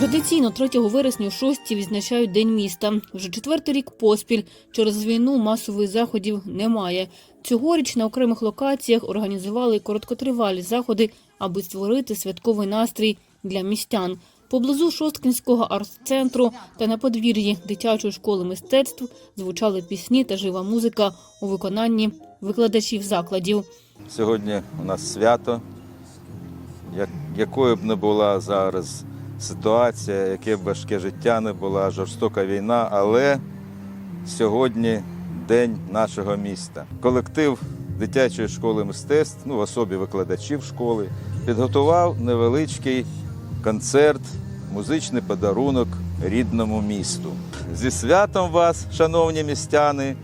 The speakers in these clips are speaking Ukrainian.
Традиційно 3 вересня у шості відзначають День міста. Вже четвертий рік поспіль. Через війну масових заходів немає. Цьогоріч на окремих локаціях організували короткотривалі заходи, аби створити святковий настрій для містян. Поблизу Шосткинського арт-центру та на подвір'ї дитячої школи мистецтв звучали пісні та жива музика у виконанні викладачів закладів. Сьогодні у нас свято, як, якою б не була зараз ситуація, яке важке життя не була, жорстока війна, але сьогодні день нашого міста. Колектив дитячої школи мистецтв, ну, в особі викладачів школи, підготував невеличкий концерт, музичний подарунок рідному місту. Зі святом вас, шановні містяни,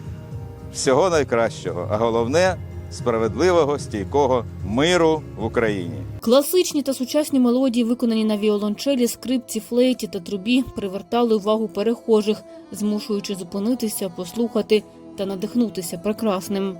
всього найкращого, а головне справедливого, стійкого миру в Україні. Класичні та сучасні мелодії, виконані на віолончелі, скрипці, флейті та трубі, привертали увагу перехожих, змушуючи зупинитися, послухати та надихнутися прекрасним.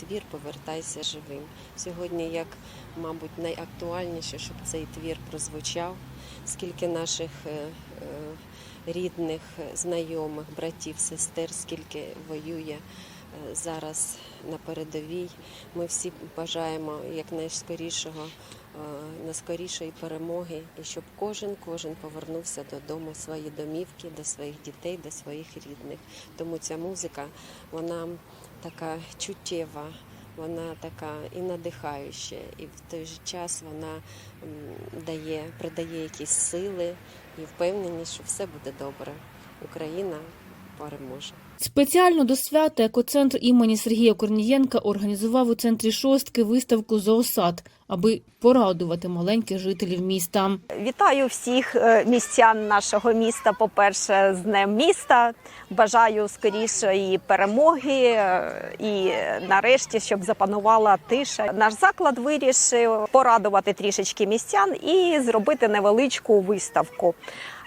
Твір Повертайся живим. Сьогодні, як, мабуть, найактуальніше, щоб цей твір прозвучав, скільки наших е, е, рідних, знайомих, братів, сестер, скільки воює е, зараз на передовій. Ми всі бажаємо якнайскорішого, найскорішої перемоги, і щоб кожен кожен повернувся додому в свої домівки, до своїх дітей, до своїх рідних. Тому ця музика, вона така чуттєва, вона така і надихаюча, і в той же час вона дає, придає якісь сили і впевненість, що все буде добре. Україна переможе. Спеціально до свята екоцентр імені Сергія Корнієнка організував у центрі шостки виставку «Зоосад», аби порадувати маленьких жителів міста. Вітаю всіх е, містян нашого міста. По-перше, з Днем міста. Бажаю скорішої перемоги е, і нарешті, щоб запанувала тиша. Наш заклад вирішив порадувати трішечки містян і зробити невеличку виставку.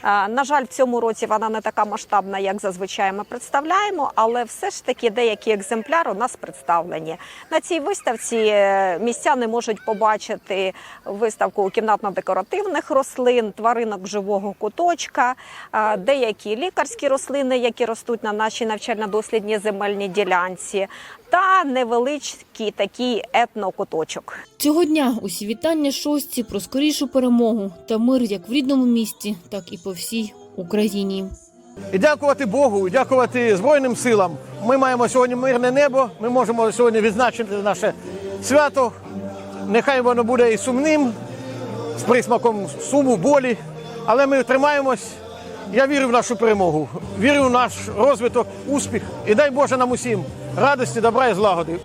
Е, На жаль, в цьому році вона не така масштабна, як зазвичай ми представляємо, але все ж таки деякі екземпляри у нас представлені. На цій виставці е, містяни можуть побачити виставку кімнатно-декоративних рослин, тваринок живого куточка, е, деякі лікарські рослини, які ростуть на нашій навчально-дослідній земельній ділянці, та невеличкий такий етнокуточок. Цього дня усі вітання шостці про скорішу перемогу та мир як в рідному місті, так і по всій Україні. І дякувати Богу, і дякувати Збройним силам. Ми маємо сьогодні мирне небо. Ми можемо сьогодні відзначити наше свято. Нехай воно буде і сумним, з присмаком суму, болі. Але ми тримаємось. Я вірю в нашу перемогу, вірю в наш розвиток, успіх. І дай Боже нам усім радості, добра і злагоди.